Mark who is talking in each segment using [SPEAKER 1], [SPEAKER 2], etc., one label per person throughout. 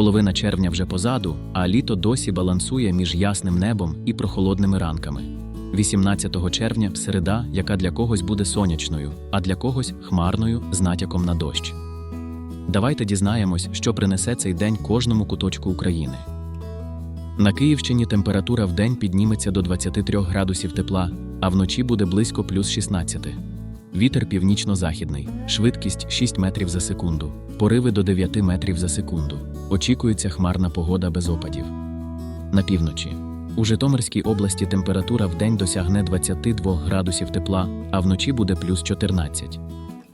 [SPEAKER 1] Половина червня вже позаду, а літо досі балансує між ясним небом і прохолодними ранками. 18 червня середа, яка для когось буде сонячною, а для когось хмарною з натяком на дощ. Давайте дізнаємось, що принесе цей день кожному куточку України. На Київщині температура в день підніметься до 23 градусів тепла, а вночі буде близько плюс 16. Вітер північно-західний, швидкість 6 метрів за секунду, пориви до 9 метрів за секунду. Очікується хмарна погода без опадів. На півночі. У Житомирській області температура в досягне 22 градусів тепла, а вночі буде плюс 14.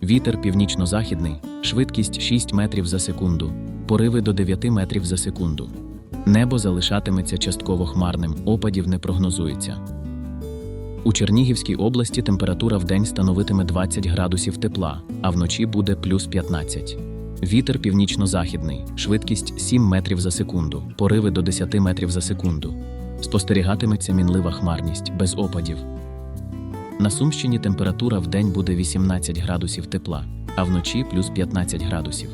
[SPEAKER 1] Вітер північно-західний, швидкість 6 метрів за секунду, пориви до 9 метрів за секунду. Небо залишатиметься частково хмарним, опадів не прогнозується. У Чернігівській області температура в день становитиме 20 градусів тепла, а вночі буде плюс 15. Вітер північно-західний, швидкість 7 метрів за секунду, пориви до 10 метрів за секунду. Спостерігатиметься мінлива хмарність без опадів. На Сумщині температура в день буде 18 градусів тепла, а вночі плюс 15 градусів.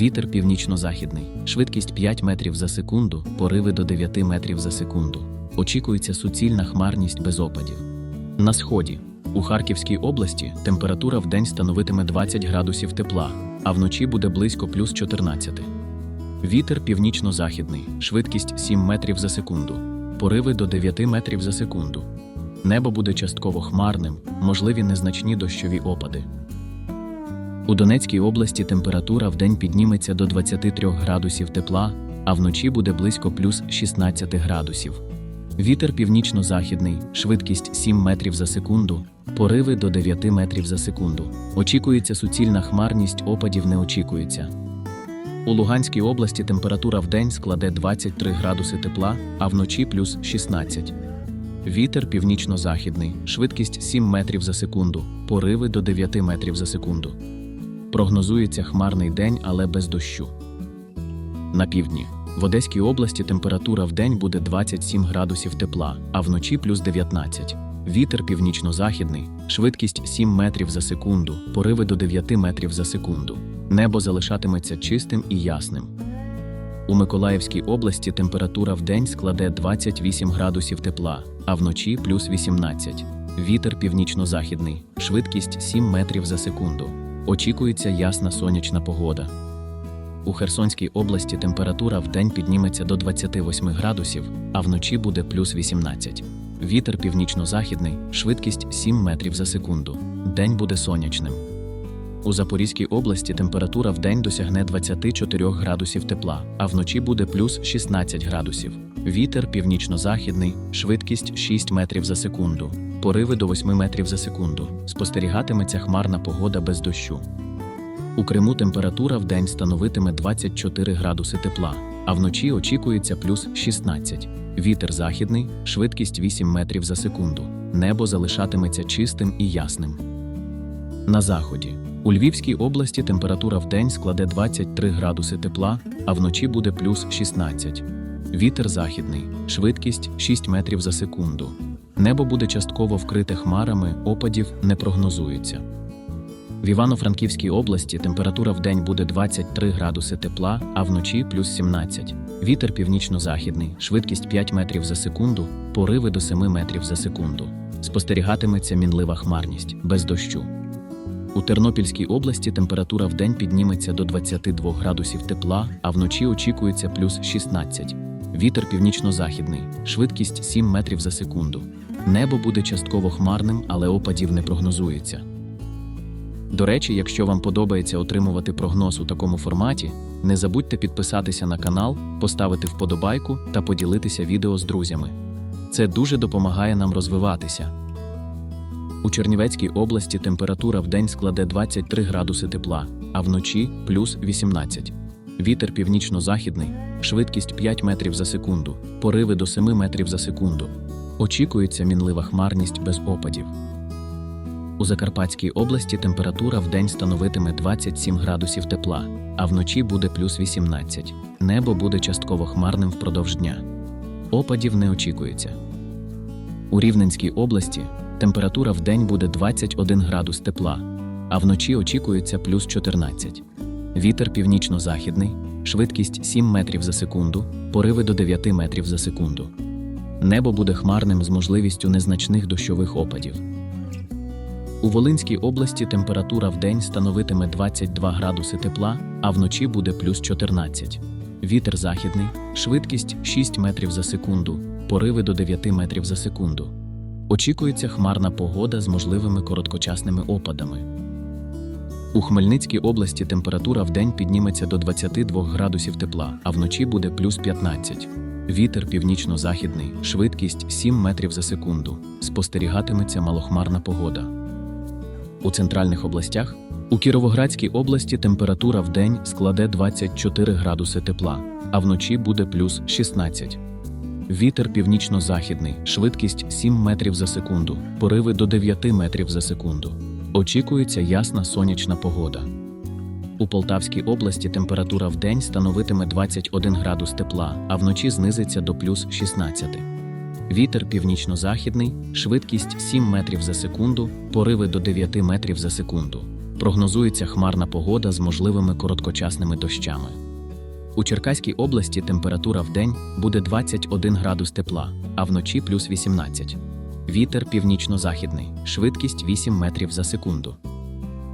[SPEAKER 1] Вітер північно-західний, швидкість 5 метрів за секунду, пориви до 9 метрів за секунду. Очікується суцільна хмарність без опадів. На сході. У Харківській області температура в день становитиме 20 градусів тепла, а вночі буде близько плюс 14. Вітер північно-західний, швидкість 7 метрів за секунду, пориви до 9 метрів за секунду. Небо буде частково хмарним, можливі незначні дощові опади. У Донецькій області температура в день підніметься до 23 градусів тепла, а вночі буде близько плюс 16 градусів. Вітер північно-західний, швидкість 7 метрів за секунду, пориви до 9 метрів за секунду. Очікується суцільна хмарність, опадів не очікується. У Луганській області температура в день складе 23 градуси тепла, а вночі плюс 16. Вітер північно-західний, швидкість 7 метрів за секунду, пориви до 9 метрів за секунду. Прогнозується хмарний день, але без дощу. На півдні. В Одеській області температура в день буде 27 градусів тепла, а вночі плюс 19. Вітер північно-західний, швидкість 7 метрів за секунду, пориви до 9 метрів за секунду. Небо залишатиметься чистим і ясним. У Миколаївській області температура в день складе 28 градусів тепла, а вночі плюс 18. Вітер північно-західний, швидкість 7 метрів за секунду. Очікується ясна сонячна погода. У Херсонській області температура в день підніметься до 28 градусів, а вночі буде плюс 18. Вітер північно-західний, швидкість 7 метрів за секунду. День буде сонячним. У Запорізькій області температура в день досягне 24 градусів тепла, а вночі буде плюс 16 градусів. Вітер північно-західний, швидкість 6 метрів за секунду, пориви до 8 метрів за секунду. Спостерігатиметься хмарна погода без дощу. У Криму температура в день становитиме 24 градуси тепла, а вночі очікується плюс 16. Вітер західний, швидкість 8 метрів за секунду. Небо залишатиметься чистим і ясним. На заході. У Львівській області температура в день складе 23 градуси тепла, а вночі буде плюс 16. Вітер західний, швидкість 6 метрів за секунду. Небо буде частково вкрите хмарами, опадів не прогнозується. В Івано-Франківській області температура в день буде 23 градуси тепла, а вночі плюс 17. Вітер північно-західний, швидкість 5 метрів за секунду, пориви до 7 метрів за секунду. Спостерігатиметься мінлива хмарність без дощу. У Тернопільській області температура в день підніметься до 22 градусів тепла, а вночі очікується плюс 16. Вітер північно-західний, швидкість 7 метрів за секунду. Небо буде частково хмарним, але опадів не прогнозується. До речі, якщо вам подобається отримувати прогноз у такому форматі, не забудьте підписатися на канал, поставити вподобайку та поділитися відео з друзями. Це дуже допомагає нам розвиватися. У Чернівецькій області температура в день складе 23 градуси тепла, а вночі плюс 18. Вітер північно-західний, швидкість 5 метрів за секунду, пориви до 7 метрів за секунду. Очікується мінлива хмарність без опадів. У Закарпатській області температура в день становитиме 27 градусів тепла, а вночі буде плюс 18. Небо буде частково хмарним впродовж дня. Опадів не очікується. У Рівненській області температура в день буде 21 градус тепла, а вночі очікується плюс 14. Вітер північно-західний, швидкість 7 метрів за секунду, пориви до 9 метрів за секунду. Небо буде хмарним з можливістю незначних дощових опадів. У Волинській області температура вдень становитиме 22 градуси тепла, а вночі буде плюс 14. Вітер західний, швидкість 6 метрів за секунду, пориви до 9 метрів за секунду. Очікується хмарна погода з можливими короткочасними опадами. У Хмельницькій області температура вдень підніметься до 22 градусів тепла, а вночі буде плюс 15. Вітер північно-західний, швидкість 7 метрів за секунду. Спостерігатиметься малохмарна погода. У центральних областях у Кіровоградській області температура вдень складе 24 градуси тепла, а вночі буде плюс 16. Вітер північно-західний, швидкість 7 метрів за секунду, пориви до 9 метрів за секунду. Очікується ясна сонячна погода. У Полтавській області температура вдень становитиме 21 градус тепла, а вночі знизиться до плюс 16. Вітер північно-західний, швидкість 7 метрів за секунду, пориви до 9 метрів за секунду. Прогнозується хмарна погода з можливими короткочасними дощами. У Черкаській області температура вдень буде 21 градус тепла, а вночі плюс 18. Вітер північно-західний, швидкість 8 метрів за секунду.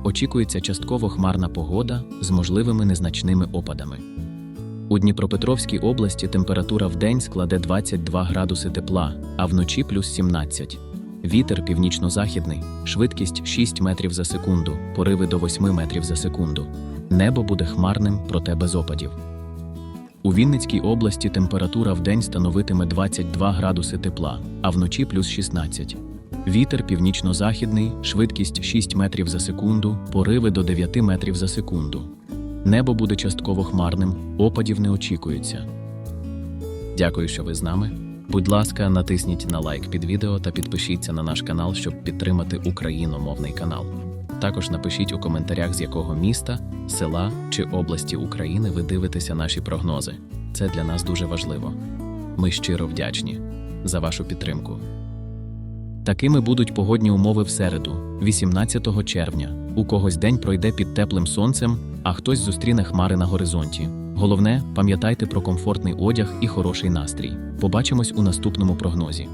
[SPEAKER 1] Очікується частково хмарна погода з можливими незначними опадами. У Дніпропетровській області температура вдень складе 22 градуси тепла, а вночі плюс 17. Вітер північно-західний, швидкість 6 метрів за секунду, пориви до 8 метрів за секунду. Небо буде хмарним, проте без опадів. У Вінницькій області температура вдень становитиме 22 градуси тепла, а вночі плюс 16. Вітер північно-західний, швидкість 6 метрів за секунду, пориви до 9 метрів за секунду. Небо буде частково хмарним, опадів не очікується. Дякую, що ви з нами. Будь ласка, натисніть на лайк під відео та підпишіться на наш канал, щоб підтримати україномовний канал. Також напишіть у коментарях, з якого міста, села чи області України ви дивитеся наші прогнози. Це для нас дуже важливо. Ми щиро вдячні за вашу підтримку. Такими будуть погодні умови в середу, 18 червня. У когось день пройде під теплим сонцем, а хтось зустріне хмари на горизонті. Головне, пам'ятайте про комфортний одяг і хороший настрій. Побачимось у наступному прогнозі.